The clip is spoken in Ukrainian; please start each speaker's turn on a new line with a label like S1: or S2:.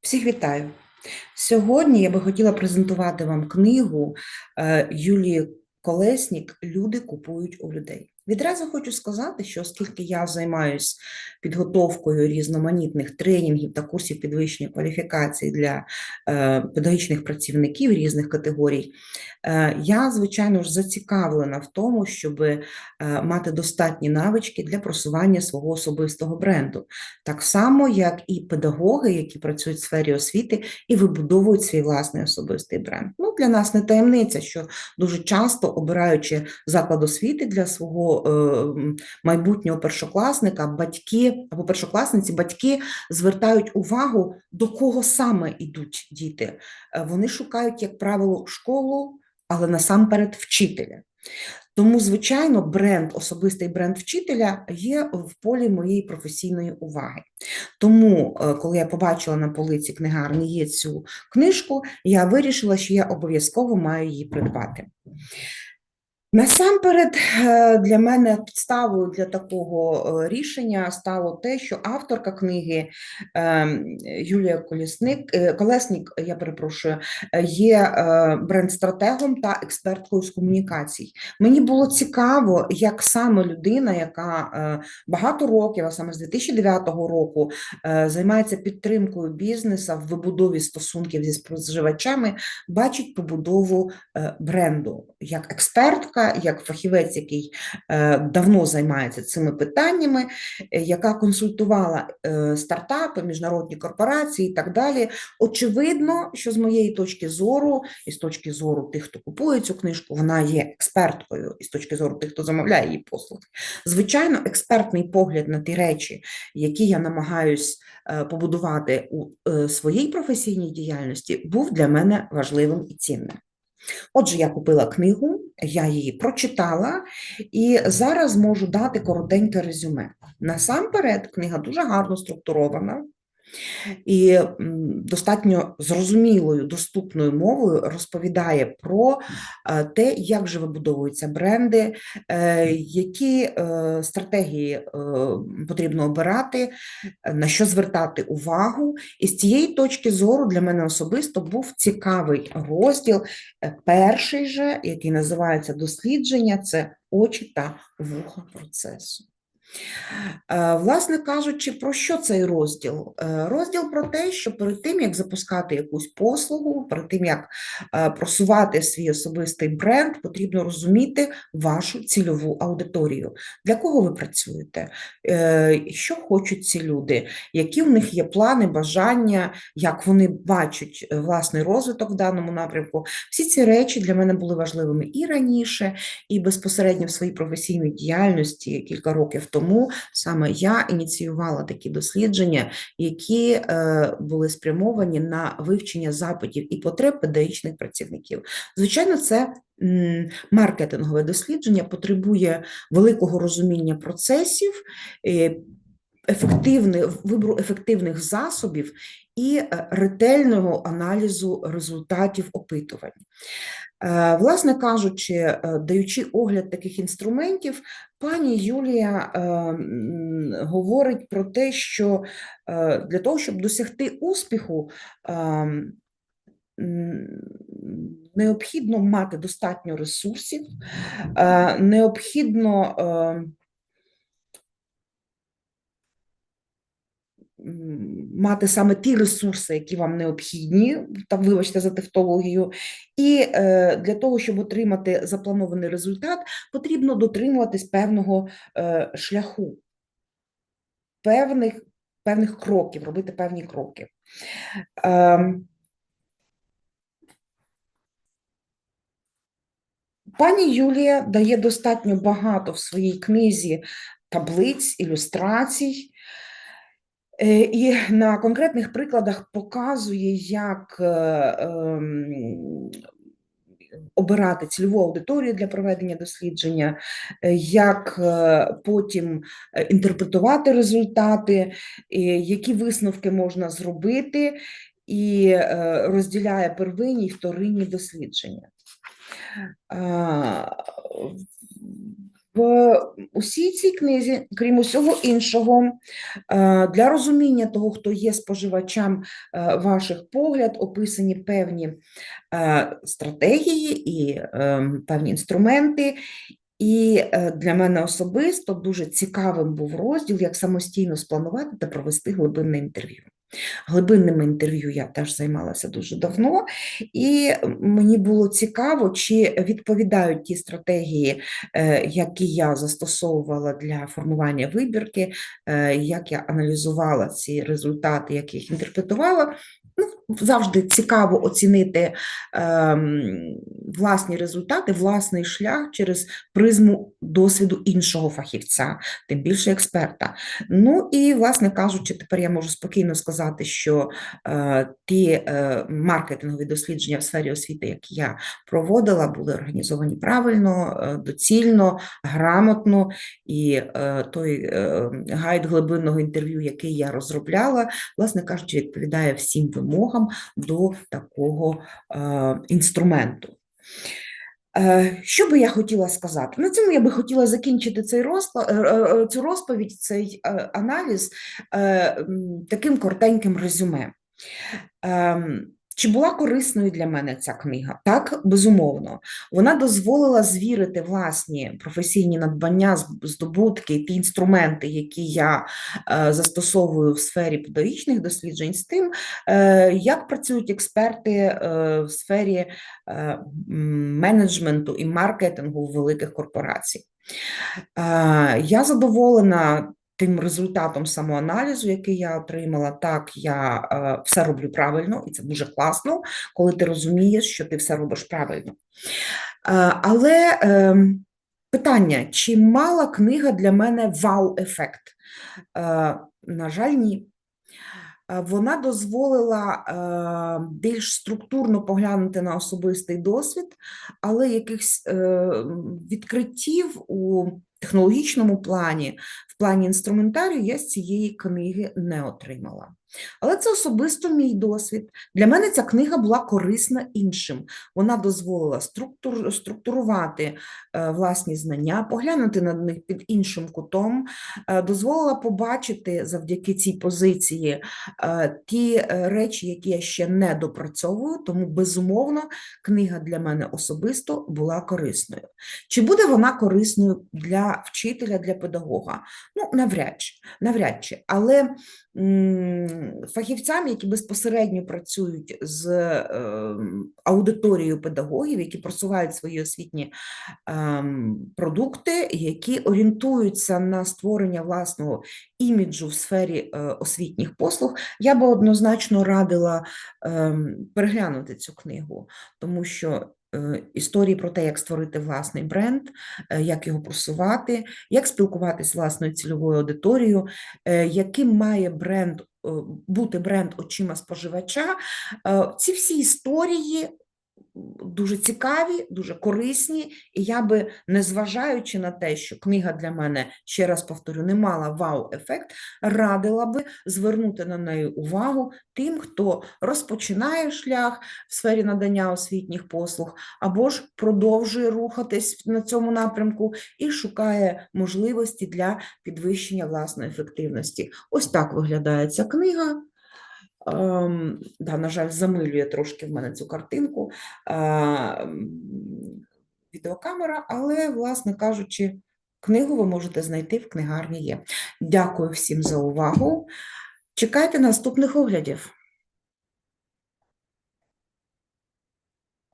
S1: Всіх вітаю. Сьогодні я би хотіла презентувати вам книгу е, Юлії Колеснік Люди купують у людей. Відразу хочу сказати, що оскільки я займаюся підготовкою різноманітних тренінгів та курсів підвищення кваліфікації для е, педагогічних працівників різних категорій, е, я, звичайно ж, зацікавлена в тому, щоб е, мати достатні навички для просування свого особистого бренду, так само, як і педагоги, які працюють в сфері освіти і вибудовують свій власний особистий бренд. Ну, для нас не таємниця, що дуже часто обираючи заклад освіти для свого е, майбутнього першокласника, батьки або першокласниці, батьки звертають увагу, до кого саме йдуть діти. Е, Вони шукають, як правило, школу, але насамперед вчителя. Тому, звичайно, бренд, особистий бренд вчителя є в полі моєї професійної уваги. Тому, е, коли я побачила на полиці книгарні є цю книжку, я вирішила, що я обов'язково маю її придбати. Насамперед, е, для мене підставою для такого е, рішення стало те, що авторка книги ем, Юлія Колісник, е, Колесник, я перепрошую, е, є е, бренд-стратегом та експерткою з комунікацій. Мені було цікаво, як саме людина, яка е, багато років, а саме з 2009 року, е, займається підтримкою бізнесу в вибудові стосунків зі споживачами, бачить побудову е, бренду як експертка, як фахівець, який е, давно займається цими питаннями, е, яка консультувала е, стартапи, міжнародні корпорації і так далі. Очевидно, що з моєї точки зору, і з точки зору тих, хто купує цю книжку, вона є експерткою, і з точки зору тих, хто замовляє її послуги. Звичайно, експертний погляд на ті речі, які я намагаюсь побудувати у своїй професійній діяльності, був для мене важливим і цінним. Отже, я купила книгу, я її прочитала і зараз можу дати коротеньке резюме. Насамперед, книга дуже гарно структурована і достатньо зрозумілою, доступною мовою розповідає про е, те, як же вибудовуються бренди, е, які е, стратегії потрібно обирати, на що звертати увагу. І з цієї точки зору для мене особисто був цікавий розділ, перший же, який називається дослідження, це очі та вуха процесу. Е, Власне кажучи, про що цей розділ? Е, Розділ про те, що перед тим, як запускати якусь послугу, перед тим, як е, просувати свій особистий бренд, потрібно розуміти вашу цільову аудиторію. Для кого ви працюєте? Що хочуть ці люди? Які в них є плани, бажання, як вони бачать власний розвиток в даному напрямку? Всі ці речі для мене були важливими і раніше, і безпосередньо в своїй професійній діяльності кілька років тому саме я ініціювала такі дослідження, які е, були спрямовані на вивчення запитів і потреб педагогічних працівників. Звичайно, це маркетингове дослідження потребує великого розуміння процесів. е, Ефективних вибору ефективних засобів і е, ретельного аналізу результатів опитувань. Власне кажучи, даючи огляд таких інструментів, пані Юлія е, говорить про те, що е, для того, щоб досягти успіху, е, необхідно мати достатньо ресурсів, е, необхідно е, мати саме ті ресурси, які вам необхідні, та вибачте за тавтологію, і е, для того, щоб отримати запланований результат, потрібно дотримуватись певного е, шляху, певних, певних кроків, робити певні кроки. Ем, Пані Юлія дає достатньо багато в своїй книзі таблиць, ілюстрацій, е, і на конкретних прикладах показує, як ем, обирати цільову аудиторію для проведення дослідження, е, як е, потім е, інтерпретувати результати, які висновки можна зробити, і розділяє первинні і вторинні дослідження. В усій цій книзі, крім усього іншого, е, для розуміння того, хто є споживачем е, ваших погляд, описані певні е, стратегії і певні інструменти. І для мене особисто дуже цікавим був розділ, як самостійно спланувати та провести глибинне інтерв'ю. Глибинними інтерв'ю я теж займалася дуже давно, і мені було цікаво, чи відповідають ті стратегії, е, які я застосовувала для формування вибірки, е, як я аналізувала ці результати, як їх інтерпретувала. Завжди цікаво оцінити ем, власні результати, власний шлях через призму досвіду іншого фахівця, тим більше експерта. Ну і, власне кажучи, тепер я можу спокійно сказати, що е, ті е, маркетингові дослідження в сфері освіти, які я проводила, були організовані правильно, е, доцільно, грамотно, і е, той е, гайд глибинного інтерв'ю, який я розробляла, власне кажучи, відповідає всім вимогам до такого е, інструменту. Е, Що би я хотіла сказати? На цьому я би хотіла закінчити цей розклад, цю розповідь, цей е, аналіз е, таким коротеньким резюме. Чи була корисною для мене ця книга? Так, безумовно. Вона дозволила звірити власні професійні надбання, здобутки, ті інструменти, які я е, застосовую в сфері педагогічних досліджень, з тим, е, як працюють експерти е, в сфері менеджменту і маркетингу великих корпорацій. Я задоволена тим результатом самоаналізу, який я отримала. Так, я е, все роблю правильно, і це дуже класно, коли ти розумієш, що ти все робиш правильно. Е, Але е, питання: чи мала книга для мене вау-ефект? Е, На жаль, ні. Е, Вона дозволила е, більш структурно поглянути на особистий досвід, але якихось е, відкриттів у технологічному плані, в плані інструментарію я з цієї книги не отримала. Але це особисто мій досвід. Для мене ця книга була корисна іншим. Вона дозволила структур, структурувати е, власні знання, поглянути на них під іншим кутом, е, дозволила побачити завдяки цій позиції е, ті е, речі, які я ще не допрацьовую, тому безумовно книга для мене особисто була корисною. Чи буде вона корисною для вчителя, для педагога? Ну, навряд чи, навряд чи. Але м, фахівцям, які безпосередньо працюють з е, аудиторією педагогів, які просувають свої освітні ем, продукти, які орієнтуються на створення власного іміджу в сфері е, освітніх послуг, я би однозначно радила ем, переглянути цю книгу, тому що е, історії про те, як створити власний бренд, е, як його просувати, як спілкуватися з власною цільовою аудиторією, яким має бренд бути бренд очима споживача. Е, Ці всі історії дуже цікаві, дуже корисні, і я би, незважаючи на те, що книга для мене, ще раз повторю, не мала вау-ефект, радила би звернути на неї увагу тим, хто розпочинає шлях в сфері надання освітніх послуг, або ж продовжує рухатись на цьому напрямку і шукає можливості для підвищення власної ефективності. Ось так виглядає ця книга. Да, на жаль, замилює трошки в мене цю картинку відеокамера, але, власне кажучи, книгу ви можете знайти в книгарні є. Дякую всім за увагу. Чекайте наступних оглядів.